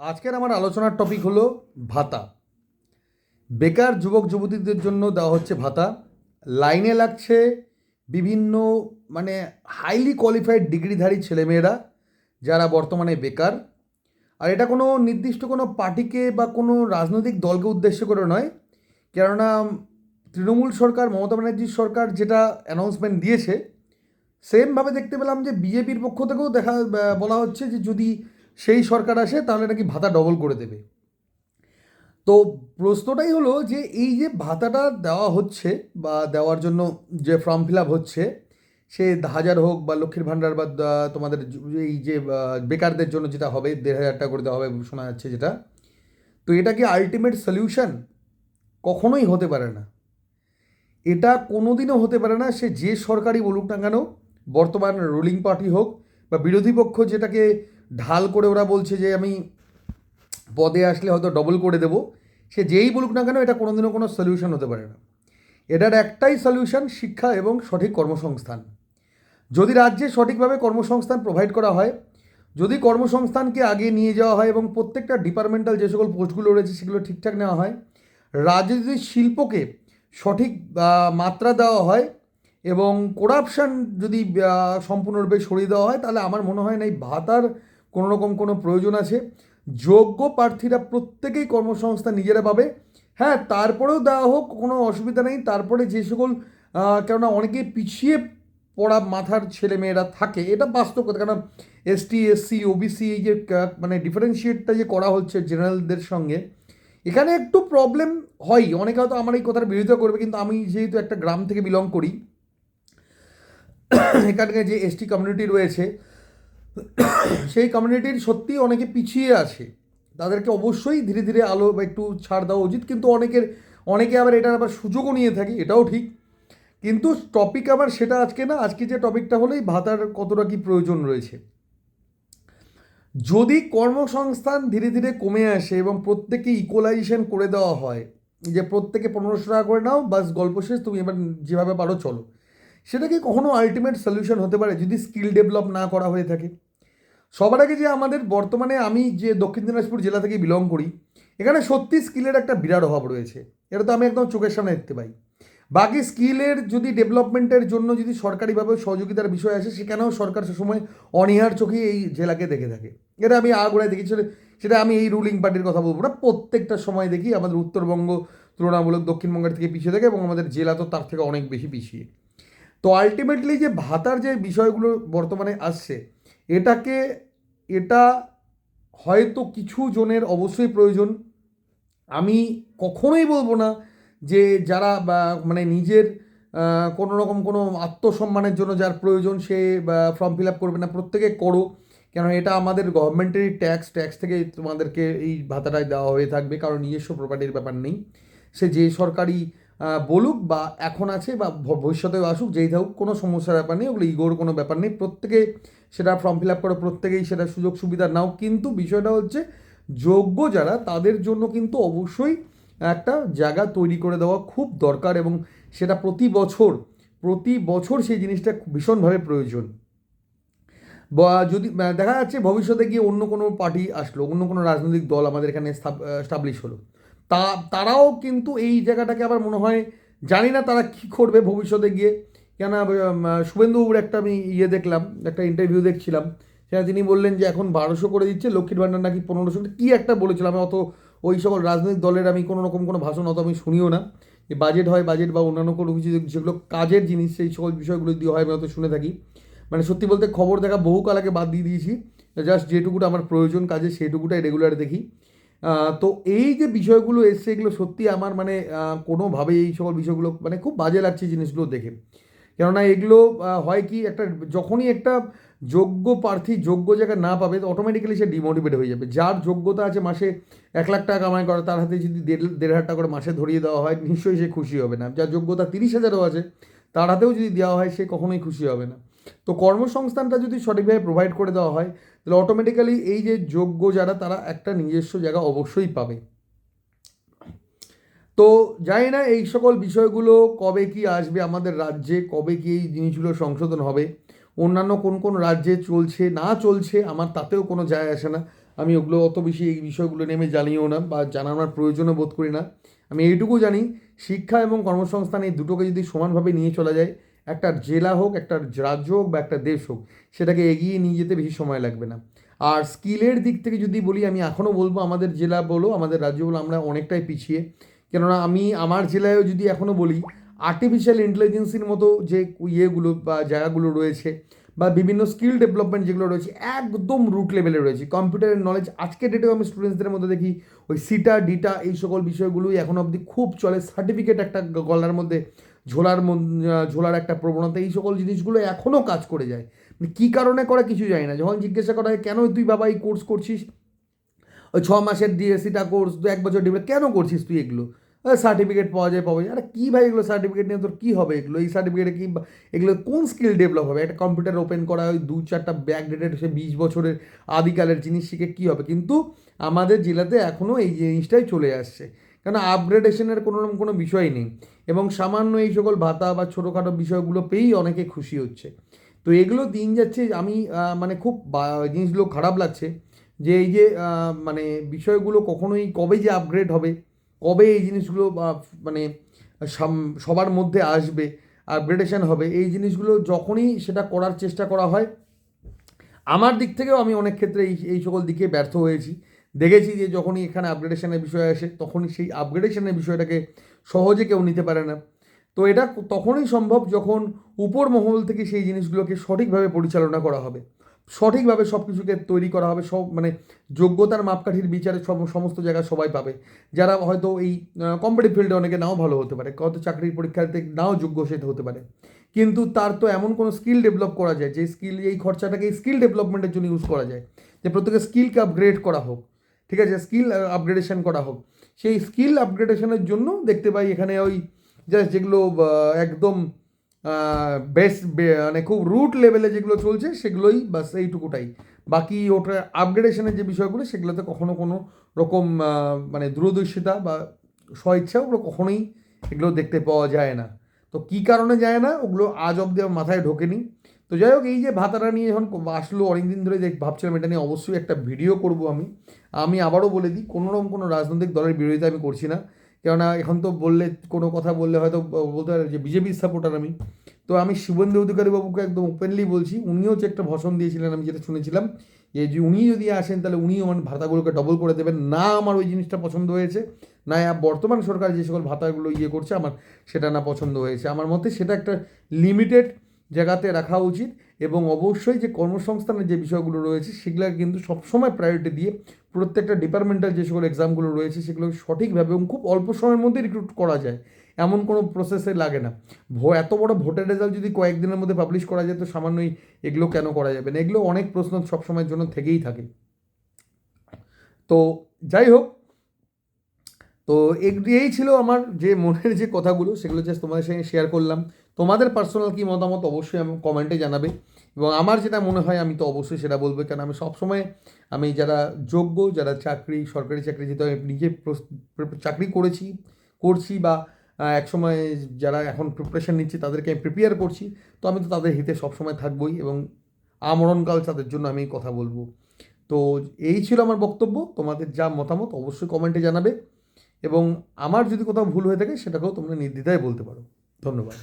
আজকের আমার আলোচনার টপিক হলো ভাতা। বেকার যুবক যুবতীদের জন্য দেওয়া হচ্ছে ভাতা। লাইনে লাগছে বিভিন্ন মানে হাইলি কোয়ালিফাইড ডিগ্রিধারী ছেলেমেয়েরা যারা বর্তমানে বেকার। আর এটা কোনো নির্দিষ্ট কোনো পার্টিকে বা কোনো রাজনৈতিক দলকে উদ্দেশ্য করে নয়। কেননা তৃণমূল সরকার, মমতা ব্যানার্জির সরকার যেটা অ্যানাউন্সমেন্ট দিয়েছে সেমভাবে দেখতে পেলাম যে বিজেপির পক্ষ থেকেও দেখা বলা হচ্ছে যে যদি সেই সরকার আসে, তাহলে নাকি ভাতা ডবল করে দেবে। তো প্রশ্নটাই হলো যে, এই যে ভাতাটা দেওয়া হচ্ছে বা দেওয়ার জন্য যে ফর্ম ফিল আপ হচ্ছে, সে হাজার হোক বা লক্ষ্মীর ভাণ্ডার বা তোমাদের এই যে বেকারদের জন্য যেটা হবে, দেড় হাজার টাকা করে দেওয়া হবে, শোনা যাচ্ছে যেটা, তো এটা কি আলটিমেট সলিউশন কখনোই হতে পারে না। এটা কোনো দিনও হতে পারে না, সে যে সরকারই বলুক না কেন, বর্তমান রুলিং পার্টি হোক বা বিরোধী পক্ষ যেটাকে ঢাল করে ওরা বলছে যে আমি পদে আসলে হয়তো ডবল করে দেবো। সে যেই বলুক না কেন, এটা কোনোদিনও কোনো সলিউশন হতে পারে না। এটার একটাই সলিউশন শিক্ষা এবং সঠিক কর্মসংস্থান। যদি রাজ্যে সঠিকভাবে কর্মসংস্থান প্রোভাইড করা হয়, যদি কর্মসংস্থানকে আগে নিয়ে যাওয়া হয় এবং প্রত্যেকটা ডিপার্টমেন্টাল যে সকল পোস্টগুলো রয়েছে সেগুলো ঠিকঠাক নেওয়া হয়, রাজ্যে যদি শিল্পকে সঠিক মাত্রা দেওয়া হয় এবং করাপশান যদি সম্পূর্ণরূপে সরিয়ে দেওয়া হয়, তাহলে আমার মনে হয় না এই ভাতার কোনো রকম কোনো প্রয়োজন আছে? যোগ্য প্রার্থীরা প্রত্যেকেই কর্মসংস্থান নিজেরা পাবে। হ্যাঁ তারপরেও দেওয়া হোক, কোনো অসুবিধা নেই। তারপরে যে সকল কেননা অনেকেই পিছিয়ে পড়া মাথার ছেলেমেয়েরা থাকে, এটা বাস্তব কথা। কারণ এসটি এসসি ওবিসি এই যে মানে ডিফারেন্সিয়েটটা যে করা হচ্ছে জেনারেলদের সঙ্গে, এখানে একটু প্রবলেম হয়। অনেকে হয়তো আমার এই কথার বিরোধিতা করবে, কিন্তু আমি যেহেতু একটা গ্রাম থেকে বিলং করি এখানকার যে এসটি কমিউনিটি রয়েছে সেই কমিউনিটির সত্যি অনেকে পিছিয়ে আছে। তাদেরকে অবশ্যই ধীরে ধীরে আলো বা একটু ছাড় দেওয়া উচিত। কিন্তু অনেকের, অনেকে আবার এটার আবার সুযোগও নিয়ে থাকে, এটাও ঠিক। কিন্তু টপিক আবার সেটা আজকে না, আজকে যে টপিকটা হলেই ভাতার কতটা কি প্রয়োজন রয়েছে? যদি কর্মসংস্থান ধীরে ধীরে কমে আসে এবং প্রত্যেকে ইকুয়ালাইজেশন করে দেওয়া হয় যে প্রত্যেকে পনেরোশো টাকা করে নাও, বাস গল্প শেষ, তুমি এবার যেভাবে পারো চলো। সেটা কি কখনো আলটিমেট সলিউশন হতে পারে? যদি স্কিল ডেভেলপ না করা হয়ে থাকে। সবার আগে যে আমাদের বর্তমানে আমি যে দক্ষিণ দিনাজপুর জেলা থেকে বিলং করি, এখানে সত্যি স্কিলের একটা বিরাট অভাব রয়েছে। এটা তো আমি একদম চোখের সামনে দেখতে পাই। বাকি স্কিলের যদি ডেভেলপমেন্টের জন্য যদি সরকারিভাবে সহযোগিতার বিষয় আসে, সেখানেও সরকার সেসময় অনীহার চোখে এই জেলাকে দেখে থাকে। এটা আমি আগুড়ায় দেখি, সেটা আমি এই রুলিং পার্টির কথা বলব না। প্রত্যেকটা সময় দেখি আমাদের উত্তরবঙ্গ তুলনামূলক দক্ষিণবঙ্গের থেকে পিছিয়ে থাকে এবং আমাদের জেলা তো তার থেকে অনেক বেশি পিছিয়ে। তো আলটিমেটলি যে ভাতার যে বিষয়গুলো বর্তমানে আসছে এটাকে, এটা হয়তো কিছু জনের অবশ্যই প্রয়োজন। আমি কখনোই বলব না যে যারা মানে নিজের কোনো রকম কোনো আত্মসম্মানের জন্য যার প্রয়োজন সে ফর্ম ফিল আপ করবে না, প্রত্যেকে করো। কেন এটা আমাদের গভর্নমেন্টেরই ট্যাক্স ট্যাক্স থেকে তোমাদেরকে এই ভাতাটাই দেওয়া হয়ে থাকবে, কারণ নিজস্ব প্রপার্টির ব্যাপার নেই। সে যে সরকারি বলুক বা এখন আছে বা ভবিষ্যতেও আসুক, যেই থাকুক, কোনো সমস্যার ব্যাপার নেই, ওগুলো ইগোর কোনো ব্যাপার নেই। প্রত্যেকে সেটা ফর্ম ফিল আপ করে, প্রত্যেকেই সেটা সুযোগ সুবিধা নাও। কিন্তু বিষয়টা হচ্ছে, যোগ্য যারা, তাদের জন্য কিন্তু অবশ্যই একটা জায়গা তৈরি করে দেওয়া খুব দরকার এবং সেটা প্রতি বছর প্রতি বছর সেই জিনিসটা ভীষণভাবে প্রয়োজন। বা যদি দেখা যাচ্ছে ভবিষ্যতে গিয়ে অন্য কোনো পার্টি আসলো, অন্য কোনো রাজনৈতিক দল আমাদের এখানে স্টাবলিশ হলো। তা, তারাও কিন্তু এই জায়গাটাকে আবার মনে হয় জানি না তারা কী করবে ভবিষ্যতে গিয়ে। কেন শুভেন্দুবাবুর একটা আমি ইয়ে দেখলাম, একটা ইন্টারভিউ দেখছিলাম। সেখানে তিনি বললেন যে, এখন বারোশো করে দিচ্ছে, লক্ষ্মীর ভাণ্ডার নাকি পনেরোশো কী একটা বলেছিলাম, আমি অত ওই সকল রাজনৈতিক দলের আমি কোনো রকম কোনো ভাষণ অত আমি শুনিও না। যে বাজেট হয় বাজেট বা অন্যান্য কোনো কিছু যেগুলো কাজের জিনিস, সেই সকল বিষয়গুলো যদি হয় আমি অত শুনে থাকি। মানে সত্যি বলতে খবর দেখা বহুকাল আগে বাদ দিয়ে দিয়েছি। জাস্ট যেটুকুটা আমার প্রয়োজন কাজে সেইটুকুটাই রেগুলার দেখি। তো এই যে বিষয়গুলো এসছে এগুলো সত্যি আমার মানে আহ, কোনোভাবেই এই সকল বিষয়গুলো মানে খুব বাজে লাগছে জিনিসগুলো দেখে। কেননা এগুলো হয় কি একটা যখনই একটা যোগ্য প্রার্থী যোগ্য জায়গা না পাবে তো অটোমেটিক্যালি সে ডিমোটিভেট হয়ে যাবে। যার যোগ্যতা আছে মাসে এক লাখ টাকা কামাই করে তার হাতে যদি দেড় দেড় হাজার টাকা করে মাসে ধরিয়ে দেওয়া হয় নিশ্চয়ই সে খুশি হবে না। যার যোগ্যতা তিরিশ হাজারও আছে তার হাতেও যদি দেওয়া হয় সে কখনোই খুশি হবে না। তো কর্মসংস্থানটা যদি সঠিকভাবে প্রোভাইড করে দেওয়া হয়, তাহলে অটোমেটিক্যালি এই যে যোগ্য যারা, তারা একটা নিজস্ব জায়গা অবশ্যই পাবে। তো জানি না এই সকল বিষয়গুলো কবে কি আসবে আমাদের রাজ্যে, কবে কি এই জিনিসগুলো সংশোধন হবে, অন্যান্য কোন কোন রাজ্যে চলছে, না চলছে, আমার তাতেও কোনো যায় আসে না। আমি ওগুলো অত বেশি এই বিষয়গুলো নেমে জানিও না বা জানানোর প্রয়োজনও বোধ করি না। আমি এইটুকু জানি, শিক্ষা এবং কর্মসংস্থান এই দুটোকে যদি সমানভাবে নিয়ে চলা যায় একটা জেলা হোক, একটা রাজ্য হোক বা একটা দেশ হোক, সেটাকে এগিয়ে নিয়ে যেতে বেশি সময় লাগবে না। আর স্কিলের দিক থেকে যদি বলি, আমি এখনও বলব আমাদের জেলা বলো, আমাদের রাজ্য বলো, আমরা অনেকটাই পিছিয়ে। কেননা আমি আমার জেলায়ও যদি এখনও বলি আর্টিফিশিয়াল ইন্টেলিজেন্সির মতো যে ইয়েগুলো বা জায়গাগুলো রয়েছে বা বিভিন্ন স্কিল ডেভেলপমেন্ট যেগুলো রয়েছে, একদম রুট লেভেলে রয়েছে। কম্পিউটারের নলেজ আজকের ডেটেও আমি স্টুডেন্টসদের মধ্যে দেখি, ওই সিটা ডিটা এই সকল বিষয়গুলোই এখন অবধি খুব চলে। সার্টিফিকেট একটা গলার মধ্যে ঝোলার ঝোলার একটা প্রবণতা, এই সকল জিনিসগুলো এখনও কাজ করে যায়। মানে কী কারণে করে কিছু জানি না। যখন জিজ্ঞাসা করা হয়, কেন তুই বাবা এই কোর্স করছিস? ওই ছ মাসের ডিএসসিটা কোর্স দু এক বছর ডিপ্লোমা, কেন করছিস তুই এগুলো? সার্টিফিকেট পাওয়া যায় পাওয়া যায়। আরে, কী ভাই এগুলো? সার্টিফিকেট নিয়ে তোর কী হবে এগুলো? এই সার্টিফিকেটে কি এগুলো কোন স্কিল ডেভেলপ হবে? একটা কম্পিউটার ওপেন করা, ওই দু চারটা ব্যাক ডেটেড সে বিশ বছরের আদিকালের জিনিস শিখে কী হবে? কিন্তু আমাদের জেলাতে এখনও এই জিনিসটাই চলে আসছে। কেন আপগ্রেডেশনের কোনো রকম কোনো বিষয় নেই। এবং সামান্য এই সকল ভাতা বা ছোটোখাটো বিষয়গুলো পেয়েই অনেকে খুশি হচ্ছে। তো এগুলো দিন যাচ্ছে, আমি মানে খুব জিনিসগুলো খারাপ লাগছে যে এই যে মানে বিষয়গুলো কখনোই কবে যে আপগ্রেড হবে, কবে এই জিনিসগুলো মানে সবার মধ্যে আসবে আপগ্রেডেশন হবে, এই জিনিসগুলো যখনই সেটা করার চেষ্টা করা হয়, আমার দিক থেকেও আমি অনেক ক্ষেত্রে এই এই সকল দিকে ব্যর্থ হয়েছি। দেখেছি যে যখনই এখানে আপগ্রেডেশনের বিষয় আসে, তখনই সেই আপগ্রেডেশনের বিষয়টাকে সহজে কেউ নিতে পারে না। তো এটা তখনই সম্ভব যখন উপর মহল থেকে সেই জিনিসগুলোকে সঠিকভাবে পরিচালনা করা হবে। সঠিকভাবে সব কিছুকে তৈরি করা হবে, সব মানে যোগ্যতার মাপকাঠির বিচারে সব সমস্ত জায়গায় সবাই পাবে। যারা হয়তো এই কম্পিটিভ ফিল্ডে অনেকে নাও ভালো হতে পারে, কত চাকরির পরীক্ষাতে নাও যোগ্য সে হতে পারে। কিন্তু তার তো এমন কোনো স্কিল ডেভেলপ করা যায়, যে স্কিল এই খরচাটাকে স্কিল ডেভেলপমেন্টের জন্য ইউজ করা যায়। যে প্রত্যেকের স্কিলকে আপগ্রেড করা হোক। ঠিক আছে স্কিল আপগ্রেডেশন করা হোক। সেই স্কিল আপগ্রেডেশনের জন্য দেখতে পাই এখানে ওই জাস্ট যেগুলো একদম বেস মানে খুব রুট লেভেলে যেগুলো চলছে, সেগুলোই বাস এইটুকুটাই। বাকি ওটা আপগ্রেডেশনের যে বিষয়গুলো, সেগুলোতে কখনো কোনো রকম মানে দূরদর্শিতা বা স্বইচ্ছা ওগুলো কখনোই এগুলো দেখতে পাওয়া যায় না। তো কী কারণে যায় না, ওগুলো আজ অব্দি আমার মাথায় ঢোকেনি। তো যাই হোক, এই যে ভাতাটা নিয়ে যখন আসলো, অনেকদিন ধরে দেখ, ভাবছিলাম এটা নিয়ে অবশ্যই একটা ভিডিও করব আমি। আমি আবারও বলে দিই কোনো রকম কোনো রাজনৈতিক দলের বিরোধিতা আমি করছি না। কেননা এখন তো বললে, কোনো কথা বললে হয়তো বলতে পারে যে বিজেপির সাপোর্টার আমি। তো আমি শুভেন্দু অধিকারী বাবুকে একদম ওপেনলি বলছি, উনিও যে একটা ভাষণ দিয়েছিলেন, আমি যেটা শুনেছিলাম, যে যে উনি যদি আসেন, তাহলে উনিও আমার ভাতাগুলোকে ডবল করে দেবেন। না আমার ওই জিনিসটা পছন্দ হয়েছে, না বর্তমান সরকার যে সকল ভাতাগুলো ইয়ে করছে, আমার সেটা না পছন্দ হয়েছে। আমার মতে সেটা একটা লিমিটেড জায়গাতে রাখা উচিত এবং অবশ্যই যে কর্মসংস্থানের যে বিষয়গুলো রয়েছে সেগুলো কিন্তু সবসময় প্রায়োরিটি দিয়ে প্রত্যেকটা ডিপার্টমেন্টাল যে সকল এক্সামগুলো রয়েছে সেগুলো সঠিকভাবে এবং খুব অল্প সময়ের মধ্যে রিক্রুট করা যায়। এমন কোনো প্রসেসে লাগে না। ভো, এত বড় ভোটের রেজাল্ট যদি কয়েকদিনের মধ্যে পাবলিশ করা যায় তো সামান্যই এগুলো কেন করা যাবে না? এগুলো অনেক প্রশ্ন সবসময়ের জন্য থেকেই থাকে। তো যাই হোক তো এই ছিল আমার যে মনের যে কথাগুলো সেগুলো জাস্ট তোমাদের সঙ্গে শেয়ার করলাম। তোমাদের পার্সোনাল কি মতামত অবশ্যই আমি কমেন্টে জানাবে। এবং আমার যেটা মনে হয় আমি তো অবশ্যই সেটা বলব। কেন আমি সবসময় আমি যারা যোগ্য যারা চাকরি সরকারি চাকরি যেহেতু আমি নিজে চাকরি করেছি করছি বা আহ, একসময় যারা এখন প্রিপারেশন নিচ্ছে তাদেরকে আমি প্রিপেয়ার করছি। তো আমি তো তাদের হিতে সবসময় থাকবোই এবং আমরণকাল তাদের জন্য আমি কথা বলব। তো এই ছিল আমার বক্তব্য। তোমাদের যা মতামত অবশ্যই কমেন্টে জানাবে। এবং আমার যদি কোথাও ভুল হয়ে থাকে সেটাকেও তোমরা নির্দ্বিধায় বলতে পারো। ধন্যবাদ।